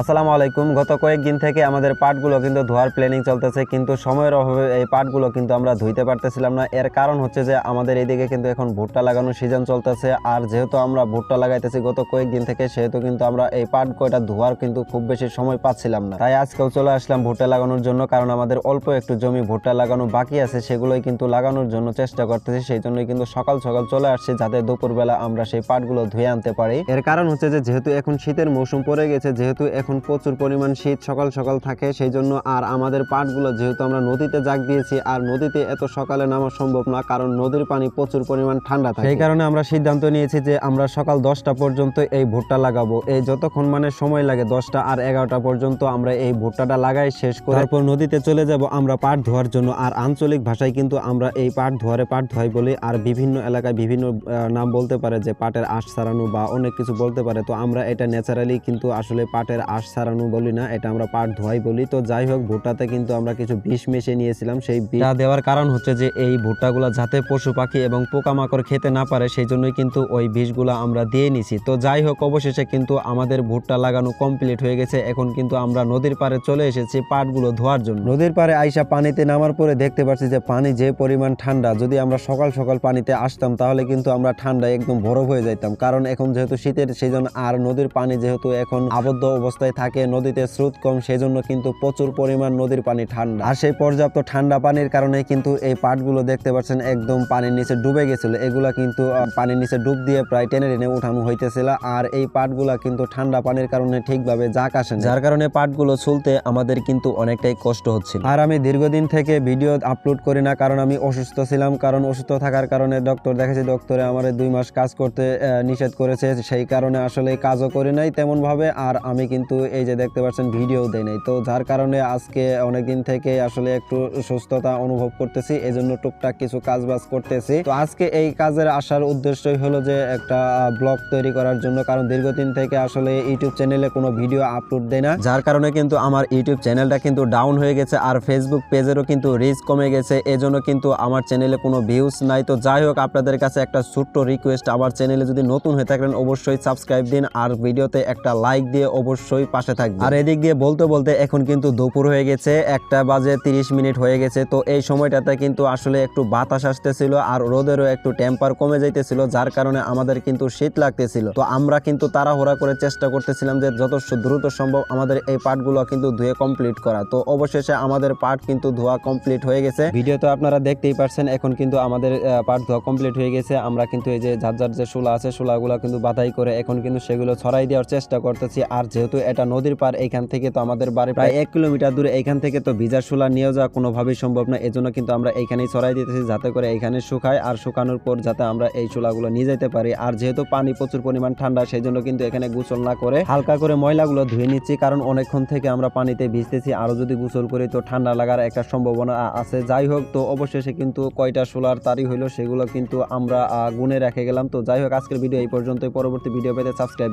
আসসালামু আলাইকুম। গত কয়েকদিন থেকে আমাদের পাটগুলো কিন্তু ধোয়ার প্ল্যানিং চলতেছে, কিন্তু সময়ের অভাবে এই পাটগুলো কিন্তু আমরা ধুইতে পারতেছিলাম না। এর কারণ হচ্ছে যে আমাদের এইদিকে কিন্তু এখন ভুট্টা লাগানোর সিজন চলতেছে। আর যেহেতু আমরা ভুট্টা লাগাইতেছি গত কয়েকদিন থেকে, সেহেতু কিন্তু আমরা এই পাট কয়টা ধোয়ার কিন্তু খুব বেশি সময় পাচ্ছিলাম না। তাই আজকেও চলে আসলাম ভুট্টা লাগানোর জন্য, কারণ আমাদের অল্প একটু জমি ভুট্টা লাগানো বাকি আছে, সেগুলোই কিন্তু লাগানোর জন্য চেষ্টা করতেছি। সেই জন্যই কিন্তু সকাল সকাল চলে আসছি, যাতে দুপুরবেলা আমরা সেই পাটগুলো ধুয়ে আনতে পারি। এর কারণ হচ্ছে যে যেহেতু এখন শীতের মৌসুম পড়ে গেছে, যেহেতু এখন প্রচুর পরিমাণ শীত সকাল সকাল থাকে, সেই জন্য আর আমাদের পাটগুলো যেহেতু আমরা নদীতে জাগ দিয়েছি, আর নদীতে এত সকালে নামা সম্ভব না, কারণ নদীর পানি প্রচুর পরিমাণ ঠান্ডা থাকে। সেই কারণে আমরা সিদ্ধান্ত নিয়েছি যে আমরা সকাল দশটা পর্যন্ত এই ভুট্টা লাগাবো। এই যতক্ষণ মানে সময় লাগে দশটা আর এগারোটা পর্যন্ত আমরা এই ভুট্টাটা লাগাই, শেষ করে তারপর নদীতে চলে যাব আমরা পাট ধোয়ার জন্য। আর আঞ্চলিক ভাষায় কিন্তু আমরা এই পাট ধোয়ারে পাট ধোয়াই বলি, আর বিভিন্ন এলাকায় বিভিন্ন নাম বলতে পারে যে পাটের আশ ছাড়ানো বা অনেক কিছু বলতে পারে। তো আমরা এটা ন্যাচারালি কিন্তু আসলে পাটের আঁশ ছাড়ানো বলি না এটা আমরা পাট ধোয়াই বলি। তো যাই হোক ভুট্টাতে কিন্তু আমরা কিছু বিষ মিশিয়ে নিয়েছিলাম। সেই বিষটা দেওয়ার কারণ হচ্ছে যে এই ভুট্টাগুলো যাতে পশু পাখি এবং পোকামাকড় খেতে না পারে সেই জন্যই কিন্তু ওই বিষগুলো আমরা দিয়ে নিছি। তো যাই হোক অবশেষে কিন্তু আমাদের ভুট্টা লাগানো কমপ্লিট হয়ে গেছে। এখন কিন্তু আমরা নদীর পাড়ে চলে এসেছি পাটগুলো ধোয়ার জন্য। নদীর পাড়ে আইসা পানিতে নামার পরে দেখতে পাচ্ছি যে পানি যে পরিমাণ ঠান্ডা যদি আমরা সকাল সকাল পানিতে আসতাম তাহলে কিন্তু আমরা ঠান্ডায় একদম বরফ হয়ে যাইতাম। কারণ এখন যেহেতু শীতের সিজন আর নদীর পানি যেহেতু এখন আবদ্ধ অবস্থায় থাকে, নদীতে স্রোত কম সেই জন্য কিন্তু প্রচুর পরিমাণ নদীর পানি ঠান্ডা। আর সেই পর্যাপ্ত ঠান্ডা পানির কারণে কিন্তু এই পাটগুলো দেখতে পাচ্ছেন একদম পানির নিচে ডুবে গেছিল। এগুলা কিন্তু পানির নিচে ডুব দিয়ে প্রায় টেনে টেনে উঠানো হইতেছিল। আর এই পাটগুলা কিন্তু ঠান্ডা পানির কারণে ঠিকভাবে জাক আসে যার কারণে পাটগুলো চলতে আমাদের কিন্তু অনেকটাই কষ্ট হচ্ছিল। আর আমি দীর্ঘদিন থেকে ভিডিও আপলোড করি না, কারণ আমি অসুস্থ ছিলাম। কারণ অসুস্থ থাকার কারণে ডক্টর দেখেছি, ডক্টরে আমার দুই মাস কাজ করতে নিষেধ করেছে। সেই কারণে আসলে কাজও করি নাই তেমন ভাবে আর আমি কিন্তু এই যে দেখতে পাচ্ছেন, ভিডিও দেই নাই। তো যার কারণে আজকে অনেকদিন থেকে আসলে একটু সুস্থতা অনুভব করতেছি এই জন্য টুকটাক কিছু কাজ বাজ করতেছি। তো আজকে এই কাজের আসার উদ্দেশ্যই হলো যে একটা ব্লগ তৈরি করার জন্য, কারণ দীর্ঘদিন থেকে আসলে ইউটিউব চ্যানেলে কোনো ভিডিও আপলোড দেয় না। যার কারণে কিন্তু আমার ইউটিউব চ্যানেলটা কিন্তু ডাউন হয়ে গেছে, আর ফেসবুক পেজেরও কিন্তু রিচ কমে গেছে, এজন্য কিন্তু আমার চ্যানেলে কোনো ভিউজ নাই। তো যাই হোক, আপনাদের কাছে একটা ছোট্ট রিকোয়েস্ট আমার চ্যানেলে যদি নতুন হয়ে থাকেন, অবশ্যই সাবস্ক্রাইব দিন, আর ভিডিওতে একটা লাইক দিয়ে অবশ্যই পাশে থাকবেন আর এদিক দিয়ে বলতে বলতে এখন কিন্তু দুপুর হয়ে গেছে, একটা বাজে তিরিশ মিনিট হয়ে গেছে, তো এই সময়টাতে কিন্তু আসলে একটু বাতাস আসতেছিল আর রোদেরও একটু টেম্পার কমে যাইতেছিল, যার কারণে আমাদের কিন্তু শীত লাগতেছিল। তো আমরা কিন্তু তাড়াহুড়া করে চেষ্টা করতেছিলাম যে যত দ্রুত সম্ভব আমাদের এই পার্টগুলো কিন্তু ধুয়ে কমপ্লিট করা। তো অবশেষে আমাদের পার্ট কিন্তু ধোয়া কমপ্লিট হয়ে গেছে। ভিডিও ভিডিওতে আপনারা দেখতেই পারছেন, এখন কিন্তু আমাদের পার্ট ধোয়া কমপ্লিট হয়ে গেছে। আমরা কিন্তু এই যে ঝাঁঝ ঝাঁঝ যে শোলা আছে, শোলাগুলো কিন্তু বাধাই করে এখন কিন্তু সেগুলো ছড়াই দেওয়ার চেষ্টা করতেছি। আর যেহেতু এটা নদীর পার এইখান থেকে তো আমাদের বাড়ি প্রায় এক কিলোমিটার দূরে এইখান থেকে তো ভিজা শোলা নিয়ে যাওয়া কোনোভাবেই সম্ভব না। এজন্য কিন্তু আমরা এইখানেই ছড়াই দিতেছি যাতে করে এইখানে শুকায় আর শুকানোর পর যাতে আমরা এই শোলাগুলো নিয়ে যেতে পারি। আর যেহেতু পানি প্রচুর পরিমাণ ঠান্ডা সেই জন্য কিন্তু এখানে গোসল না করে হালকা করে ময়লাগুলো ধুয়ে নিচ্ছি। কারণ অনেকক্ষণ থেকে আমরা পানিতে ভিজতেছি, আরও যদি গোসল করি তো ঠান্ডা লাগার একটা সম্ভাবনা আছে। যাই হোক, তো অবশেষে কিন্তু কয়টা সোলার তারি হইল সেগুলো কিন্তু আমরা গুনে রেখে গেলাম। তো যাই হোক, আজকের ভিডিও এই পর্যন্তই। পরবর্তী ভিডিও পেতে সাবস্ক্রাইব